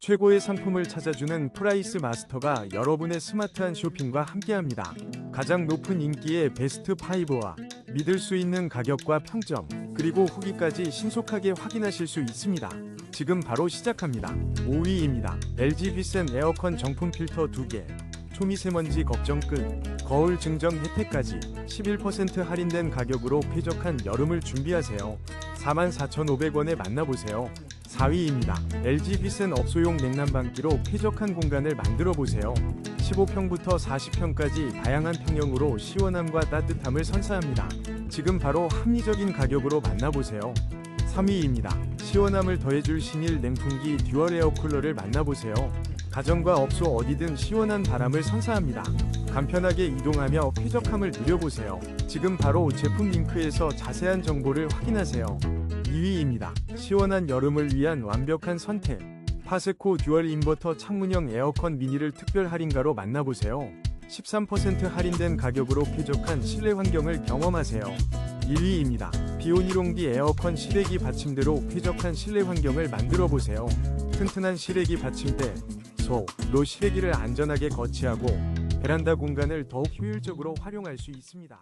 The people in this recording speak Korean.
최고의 상품을 찾아주는 프라이스 마스터가 여러분의 스마트한 쇼핑과 함께합니다. 가장 높은 인기의 베스트 5와 믿을 수 있는 가격과 평점, 그리고 후기까지 신속하게 확인하실 수 있습니다. 지금 바로 시작합니다. 5위입니다. LG 비센 에어컨 정품 필터 2개. 초미세먼지 걱정 끝. 거울 증정 혜택까지 11% 할인된 가격으로 쾌적한 여름을 준비하세요. 44,500원에 만나보세요. 4위입니다. LG 비센 업소용 냉난방기로 쾌적한 공간을 만들어 보세요. 15평부터 40평까지 다양한 평형으로 시원함과 따뜻함을 선사합니다. 지금 바로 합리적인 가격으로 만나보세요. 3위입니다. 시원함을 더해줄 신일 냉풍기 듀얼 에어 쿨러를 만나보세요. 가정과 업소 어디든 시원한 바람을 선사합니다. 간편하게 이동하며 쾌적함을 누려보세요. 지금 바로 제품 링크에서 자세한 정보를 확인하세요. 2위입니다. 시원한 여름을 위한 완벽한 선택. 파세코 듀얼 인버터 창문형 에어컨 미니를 특별 할인가로 만나보세요. 13% 할인된 가격으로 쾌적한 실내 환경을 경험하세요. 1위입니다. 비오니롱비 에어컨 실외기 받침대로 쾌적한 실내 환경을 만들어 보세요. 튼튼한 실외기 받침대, 소 로 실외기를 안전하게 거치하고 베란다 공간을 더욱 효율적으로 활용할 수 있습니다.